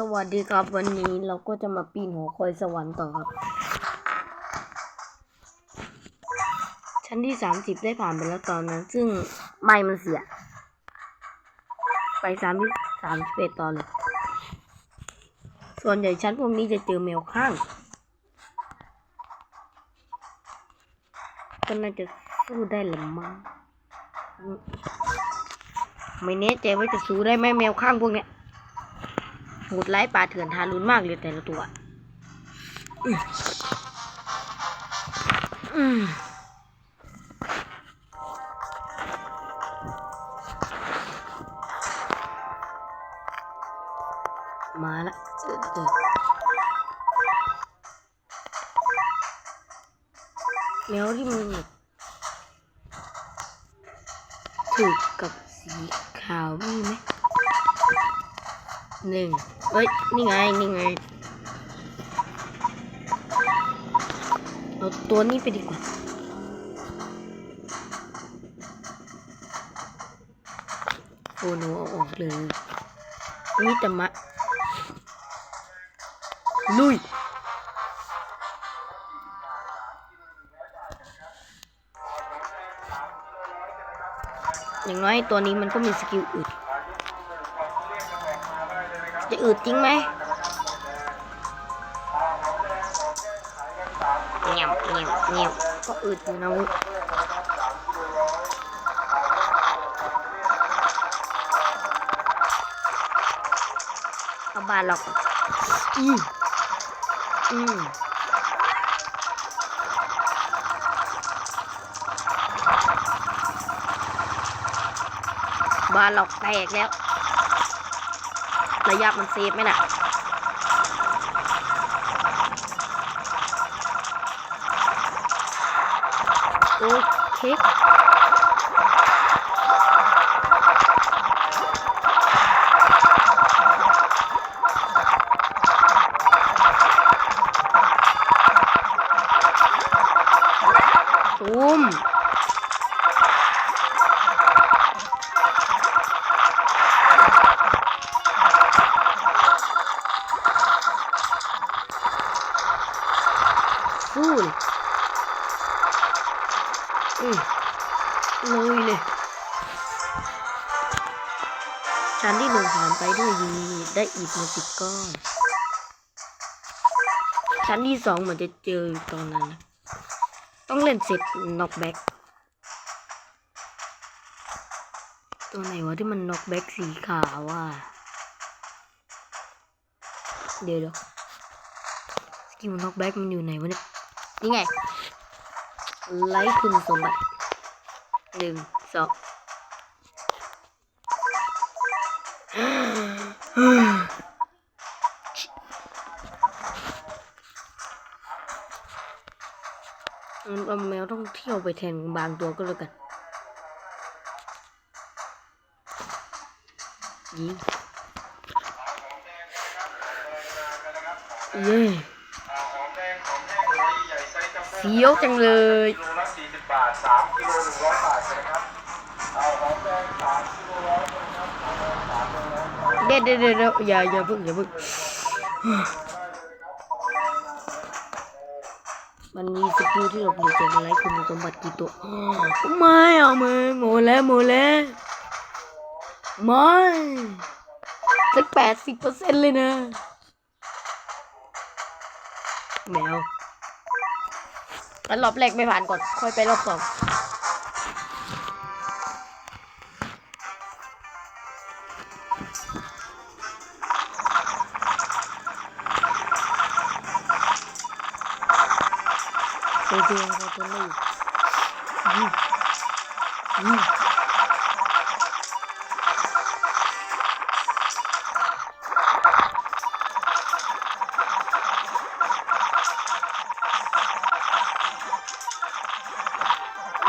สวัสดีครับวันนี้เราก็จะมาปีนหอคอยสวรรค์ต่อครับ ชั้นที่สามสิบได้ผ่านไปแล้วตอนนั้น ซึ่งไม่มันเสีย ไปสามที่สามสิบเอ็ดต่อเลยส่วนใหญ่ชั้นพวกนี้จะเจอแมวข้างก็น่าจะสู้ได้หรือมั้งไม่แน่ใจว่าจะสู้ได้ไหมแมวข้างพวกเนี้ย โหดร้ายป่าเถื่อนทารุณมากเลยแต่ละตัวอืมมาละเออเออแมวที่มันถูกกับสีขาวมีไหม หนึ่งเฮ้ย นี่ไง นี่ไง เอาตัวนี้ไปดีกว่า โอ้โนเอาออกเลยนี่แต่มะ ลุยอย่างน้อยตัวนี้มันก็มีสกิลอึด จะอืดจริงไหมเงียบเงียบเงียบก็อืดอยู่นะเว้ยเข้าบ้านหรอกอืมอืมบ้านหลอกแตกแล้ว ระยะมันเซฟไหมน่ะโอเคตูม ชั้นที่หนึ่งผ่านไปด้วยดีได้อีกมาสิบก้อน ชั้นที่สองเหมือนจะเจอตอนนั้น ต้องเล่นเสร็จน็อกแบ็กตัวไหนวะที่มันน็อกแบ็กสีขาวอะเดี๋ยวเดี๋ยวสกิลน็อกแบ็กมันอยู่ไหนวะเนี่ยนี่ไงไลท์คุณสมบัติหนึ่งสอง ต้องเที่ยวไปแทนบางตัวก็แล้วกันยิงเย้เสียวจังเลยเอาหอมแดง3กิโลร้อยนะครับหอมแดง3กิโลร้อยเด็ดเด็ดเด็ดอย่าอย่าเพิ่งอย่าเพิ่ง มันมีสกิลที่หลบหลีกจากไลค์คุณสมบัติกี่ตัวอ้าวไม่เอามึงโมแล้วโมแล้วไม่สักแปดสิบเปอร์เซ็นต์เลยนะแมวอันรอบแรกไม่ผ่านก่อน ค่อยไปรอบสอง เจอเจอเขาตัวนี้อืมอืม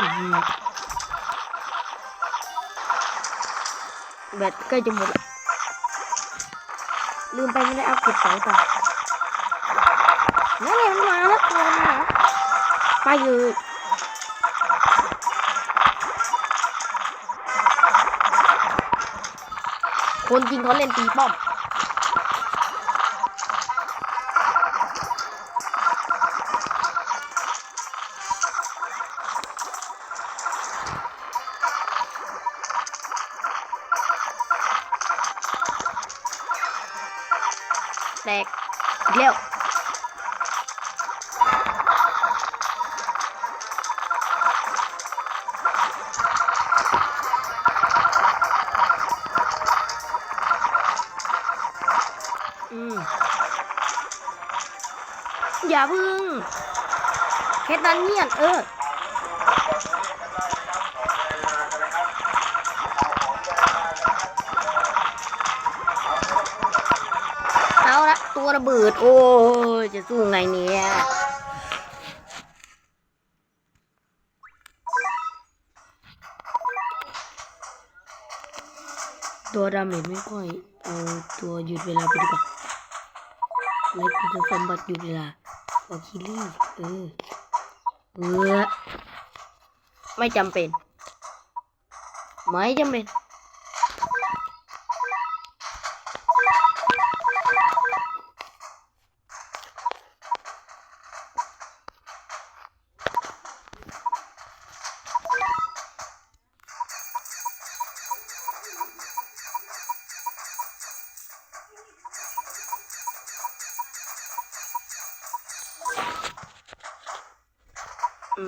อืมแบตใกล้จะหมดละลืมไปไม่ได้เอาเก็บสายต่อนั่นไงมันมาแล้วตัวมันมา Hayır. Con jin có lên tí bom. แตกเดี่ยว อย่าพึ่งแค่ดันเนียนเออเอาละตัวระเบิด โอ้จะสู้ไงเนี่ยตัวดาเมจไม่ค่อย เอาตัวหยุดเวลาไปดีกว่าไล่คุณสมบัติหยุดเวลา ออกคิลี่เออเออไม่จำเป็น ไม่จำเป็น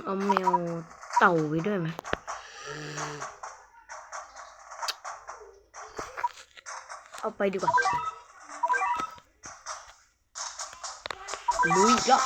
เอาแมวเต่าไว้ด้วยไหมเอาไปดีกว่าลุยกแล้ว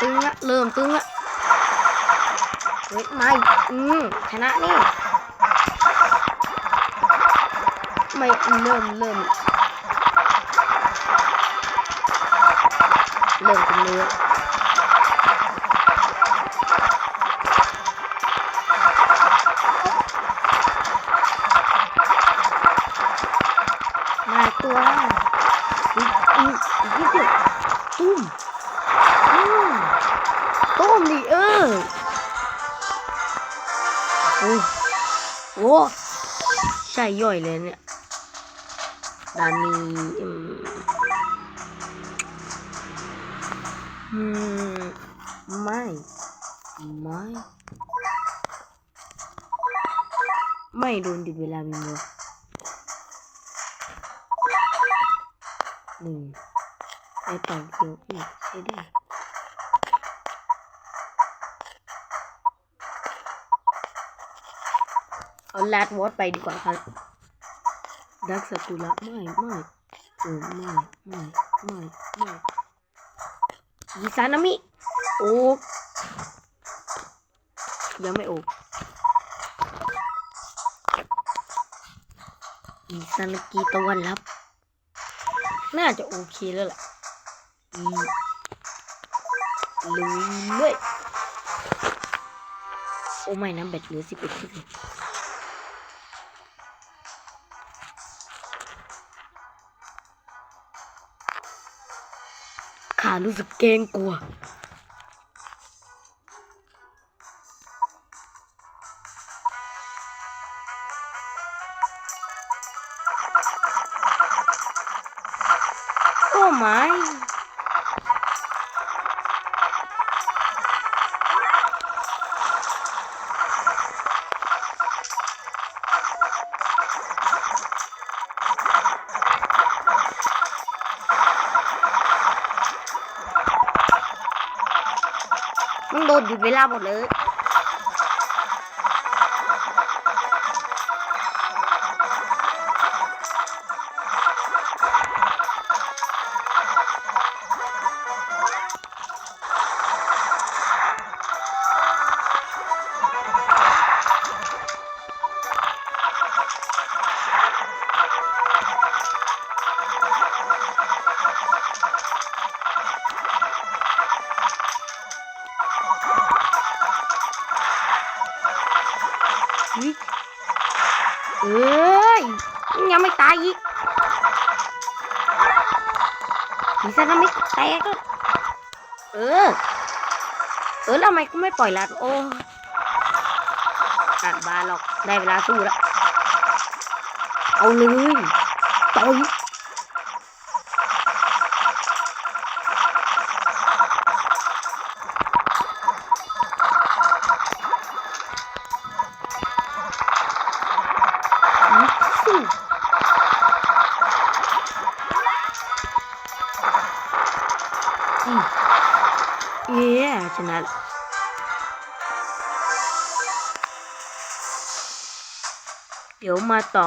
ตึงละเริ่มตึงละเฮ้ยไม่อืมชนะนี่ไม่เริ่มเริ่มเริ่มเป็นเนื้ ช่ย่อยเลยเนี่ยดานีอืมไม่ไม่ไม่โดนหยุดเวลามีโมหนึ่งไอต่อเกียวอีกใช่ได้ เอาแรดวอตไปดีกว่าครับดักสกุละไม่ไม่เออไม่ไม่ไม่ไม่ยิซานามิโอ้ยังไม่โอกยิซานากิตะวันรับ น่าจะโอเคแล้วล่ะอืมลุยเลยโอ้ไม่นะแบตเหลือสิบเอ็ดที่ รู้สึกเกรงกลัว โอ้ไม่ โดนหยุดเวลาหมดเลย ผีเสื้อน้ำไม่แตกเออ เออแล้วทำไมกูไม่ปล่อยลัดโอ้ตัดบาหรอกได้เวลาสู้แล้ว เอาเลยต่อย ชนะเดี๋ยวมาต่อ